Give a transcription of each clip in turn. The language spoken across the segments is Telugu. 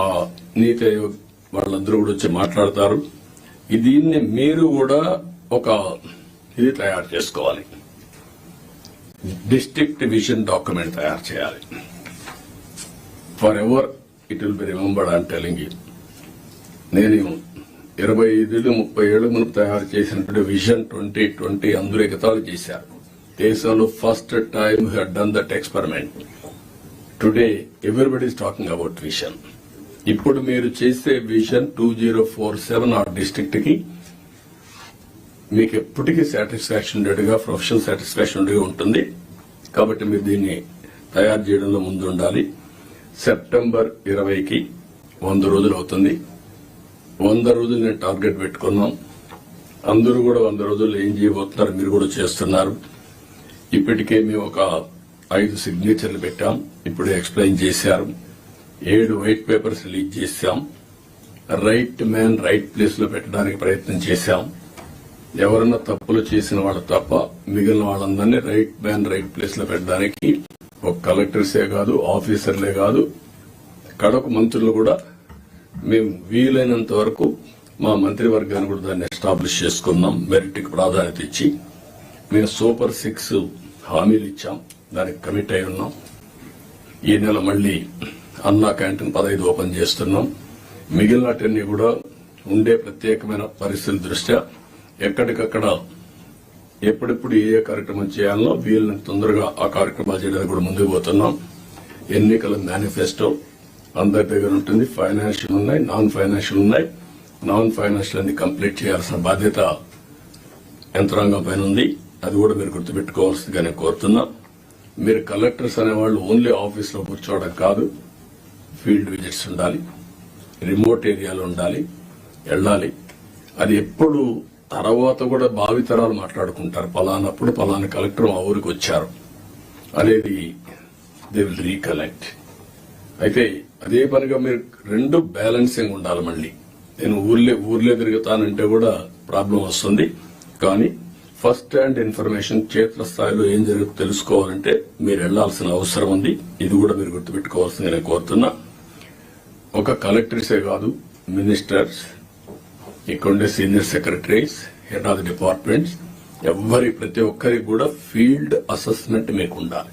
ఆ నీతి ఆయోగ్ వాళ్ళందరూ కూడా వచ్చి మాట్లాడతారు. దీన్ని మీరు కూడా ఒక ఇది తయారు చేసుకోవాలి. డిస్ట్రిక్ట్ విజన్ డాక్యుమెంట్ తయారు చేయాలి. Forever it will be remembered I'm telling నేను ఇరవై ఐదు ముప్పై ఏళ్ళు మనం తయారు చేసినటువంటి విజన్ ట్వంటీ ట్వంటీ అందరూ ఎగతాలు చేశారు. దేశంలో first time had done that experiment. Today everybody is talking about vision ఇప్పుడు మీరు చేసే vision two zero four seven ఆ డిస్టిక్ట్కి మీకు ఎప్పటికీ సాటిస్ఫాక్షన్ ఉండేట్టుగా ప్రొఫెషనల్ సాటిస్ఫాక్షన్ ఉండేగా ఉంటుంది. కాబట్టి మీరు దీన్ని తయారు చేయడంలో ముందు ఉండాలి. సెప్టెంబర్ ఇరవైకి వంద రోజులు అవుతుంది. వంద రోజులు నేను టార్గెట్ పెట్టుకున్నాం. అందరూ కూడా వంద రోజుల్లో ఏం చేయబోతున్నారు మీరు కూడా చేస్తున్నారు. ఇప్పటికే మేము ఒక ఐదు సిగ్నేచర్లు పెట్టాం. ఇప్పుడే ఎక్స్ప్లెయిన్ చేశారు. ఏడు వైట్ పేపర్స్ లీక్ చేశాం. రైట్ మ్యాన్ రైట్ ప్లేస్లో పెట్టడానికి ప్రయత్నం చేశాం. ఎవరన్నా తప్పులు చేసిన వాళ్ళు తప్ప మిగిలిన వాళ్ళందరినీ రైట్ మ్యాన్ రైట్ ప్లేస్లో పెట్టడానికి ఒక కలెక్టర్సే కాదు ఆఫీసర్లే కాదు కడప మంత్రులు కూడా మేము వీలైనంత వరకు మా మంత్రివర్గాన్ని కూడా దాన్ని ఎస్టాబ్లిష్ చేసుకున్నాం మెరిట్కి ప్రాధాన్యత ఇచ్చి. మేము సూపర్ సిక్స్ హామీలు ఇచ్చాం దానికి కమిట్ అయి ఉన్నాం. ఈ నెల మళ్ళీ అన్నా క్యాంటీన్ పదహైదు ఓపెన్ చేస్తున్నాం. మిగిలినటన్నీ కూడా ఉండే ప్రత్యేకమైన పరిస్థితుల దృష్ట్యా ఎక్కడికక్కడ ఎప్పుడెప్పుడు ఏ కార్యక్రమం చేయాలనో వీళ్ళని తొందరగా ఆ కార్యక్రమాలు చేయడానికి కూడా ముందుకు పోతున్నాం. ఎన్నికల మేనిఫెస్టో అందరి దగ్గర ఉంటుంది. ఫైనాన్షియల్ ఉన్నాయి నాన్ ఫైనాన్షియల్ ఉన్నాయి. నాన్ ఫైనాన్షియల్ అన్ని కంప్లీట్ చేయాల్సిన బాధ్యత యంత్రాంగం పైన ఉంది. అది కూడా మీరు గుర్తుపెట్టుకోవాల్సిందిగా నేను కోరుతున్నా. మీరు కలెక్టర్స్ అనేవాళ్ళు ఓన్లీ ఆఫీస్లో కూర్చోవడం కాదు. ఫీల్డ్ విజిట్స్ ఉండాలి రిమోట్ ఏరియాలో ఉండాలి వెళ్ళాలి. అది ఎప్పుడు తర్వాత కూడా భావితరాలు మాట్లాడుకుంటారు. పలానప్పుడు పలానా కలెక్టర్ మా ఊరికి వచ్చారు అనేది దే విల్ రీకలెక్ట్ అయితే అదే పనిగా మీరు రెండు బ్యాలెన్సింగ్ ఉండాలి మళ్ళీ. నేను ఊర్లే ఊర్లే తిరుగుతానంటే కూడా ప్రాబ్లం వస్తుంది. కానీ ఫస్ట్ హ్యాండ్ ఇన్ఫర్మేషన్ క్షేత్రస్థాయిలో ఏం జరుగుతుందో తెలుసుకోవాలంటే మీరు వెళ్ళాల్సిన అవసరం ఉంది. ఇది కూడా మీరు గుర్తుపెట్టుకోవాల్సింది నేను కోరుతున్నా. ఒక కలెక్టర్సే కాదు మినిస్టర్స్ ఇక్కడుండే senior secretaries head of departments ఎవరి ప్రతి ఒక్కరికి కూడా ఫీల్డ్ అసెస్మెంట్ మీకు ఉండాలి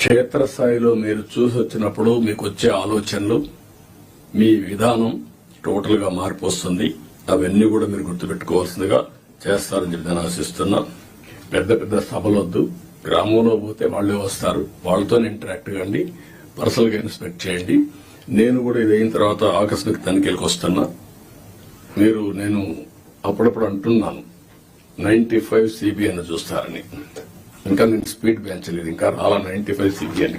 క్షేత్రస్థాయిలో మీరు చూసి వచ్చినప్పుడు మీకు వచ్చే ఆలోచనలు మీ విధానం టోటల్గా మార్పు వస్తుంది. అవన్నీ కూడా మీరు గుర్తుపెట్టుకోవాల్సిందిగా చేస్తారని చెప్పి నేను ఆశిస్తున్నా. పెద్ద పెద్ద సభలొద్దు గ్రామంలో పోతే వాళ్ళే వస్తారు. వాళ్ళతో ఇంటరాక్ట్ కండి. పర్సనల్గా ఇన్స్పెక్ట్ చేయండి. నేను కూడా ఇది అయిన తర్వాత ఆకస్మిక తనిఖీలకు వస్తున్నా. మీరు నేను అప్పుడప్పుడు అంటున్నాను. నైన్టీ ఫైవ్ సిబిఎన్ చూస్తారని. ఇంకా నేను స్పీడ్ పెంచలేదు ఇంకా రాలా నైన్టీ ఫైవ్ సిబిఎన్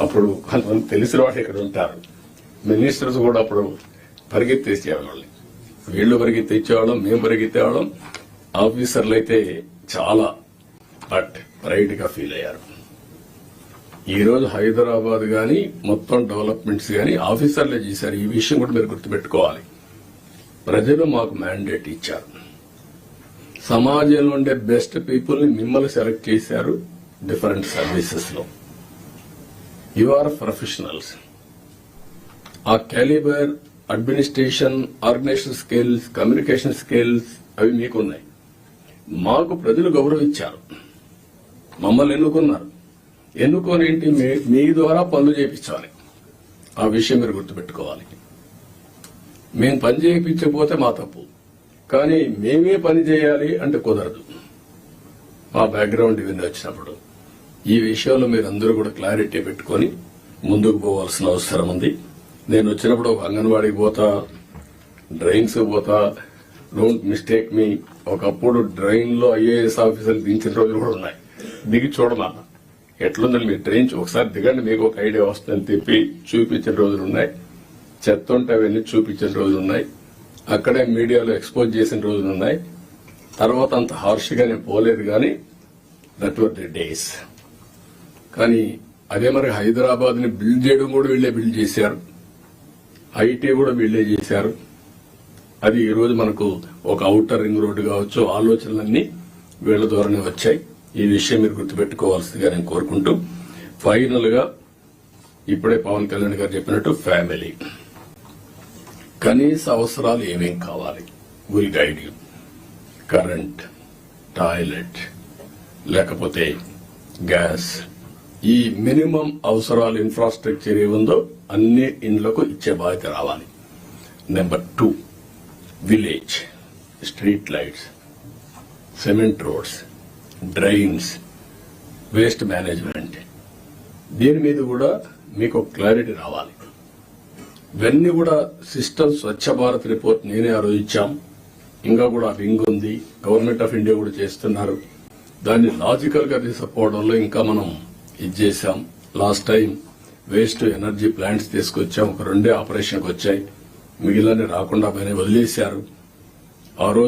అప్పుడు కొంతమంది తెలిసిన వాళ్ళు ఇక్కడ ఉంటారు. మినిస్టర్స్ కూడా అప్పుడు పరిగెత్తేసేవాళ్ళని వీళ్ళు పరిగెత్తేవాళ్ళం మేము పరిగెత్తేవాళ్ళం ఆఫీసర్లు అయితే చాలా బట్ ప్రైడ్ ఫీల్ అయ్యారు. ఈ రోజు హైదరాబాద్ గాని మొత్తం డెవలప్మెంట్స్ గాని ఆఫీసర్లే చేశారు. ఈ విషయం కూడా మీరు గుర్తుపెట్టుకోవాలి. ప్రజలు మాకు మ్యాండేట్ ఇచ్చారు. సమాజంలో ఉండే బెస్ట్ పీపుల్ని మిమ్మల్ని సెలెక్ట్ చేశారు డిఫరెంట్ సర్వీసెస్లో. యు ఆర్ ప్రొఫెషనల్స్ ఆ calibre administration organisation skills communication skills అవి మీకున్నాయి. మాకు ప్రజలు గౌరవించారు. మమ్మల్ని ఎన్నుకున్నారు. ఎన్నుకోనేంటి మీ- మీ ద్వారా పనులు చేయించాలి ఆ విషయం మీరు గుర్తుపెట్టుకోవాలి. మేము పని చేయించకపోతే మా తప్పు. కానీ మేమే పని చేయాలి అంటే కుదరదు. మా బ్యాక్గ్రౌండ్ ఇవన్నీ వచ్చినప్పుడు ఈ విషయంలో మీరందరూ కూడా క్లారిటీ పెట్టుకొని ముందుకు పోవాల్సిన అవసరం ఉంది. నేను వచ్చినప్పుడు ఒక అంగన్వాడికి పోతా డ్రైన్స్ పోతా. డోంట్ మిస్టేక్ మీ ఒకప్పుడు డ్రైన్లో ఐఏఎస్ ఆఫీసర్లు దించిన రోజులు కూడా ఉన్నాయి. దిగి చూడమా ఎట్లుందని మీరు ట్రైన్ ఒకసారి దిగండి మీకు ఒక ఐడియా వస్తుందని చెప్పి చూపించిన రోజులు ఉన్నాయి. చెత్త ఉంటే అవన్నీ చూపించిన రోజులు ఉన్నాయి. అక్కడే మీడియాలో ఎక్స్పోజ్ చేసిన రోజులు ఉన్నాయి. తర్వాత అంత హార్ష్గా నేను పోలేదు కానీ దట్ వర్ ది డేస్ కానీ అదే మరి హైదరాబాద్ని బిల్డ్ చేయడం కూడా వీళ్ళే బిల్డ్ చేశారు. ఐటీ కూడా వీళ్ళే చేశారు. అది ఈరోజు మనకు ఒక అవుటర్ రింగ్ రోడ్డు కావచ్చు ఆలోచనలన్నీ వీళ్ళ ద్వారానే వచ్చాయి. ఈ విషయం మీరు గుర్తుపెట్టుకోవాల్సిందిగా నేను కోరుకుంటూ ఫైనల్గా ఇప్పుడే పవన్ కళ్యాణ్ గారు చెప్పినట్టు ఫ్యామిలీ కనీస అవసరాలు ఏమేం కావాలి? Will guide you current toilet లేకపోతే గ్యాస్ ఈ మినిమం అవసరాలు ఇన్ఫ్రాస్ట్రక్చర్ ఏముందో అన్ని ఇండ్లకు ఇచ్చే బాధ్యత రావాలి. Number two village street lights cement roads drains waste management దీని మీద కూడా మీకు క్లారిటీ రావాలి. ఇవన్నీ కూడా సిస్టమ్ స్వచ్ఛ భారత్ రిపోర్ట్ నేనే ఆ రోజు ఇచ్చాం. ఇంకా కూడా వింగ్ ఉంది. గవర్నమెంట్ ఆఫ్ ఇండియా కూడా చేస్తున్నారు. దాన్ని లాజికల్గా తీసుకుపోవడంలో ఇంకా మనం ఇది చేశాం. Last time waste energy plants తీసుకొచ్చాం. ఒక రెండే ఆపరేషన్కి వచ్చాయి. మిగిలిన రాకుండా పైన వదిలేశారు. ఆ రోజు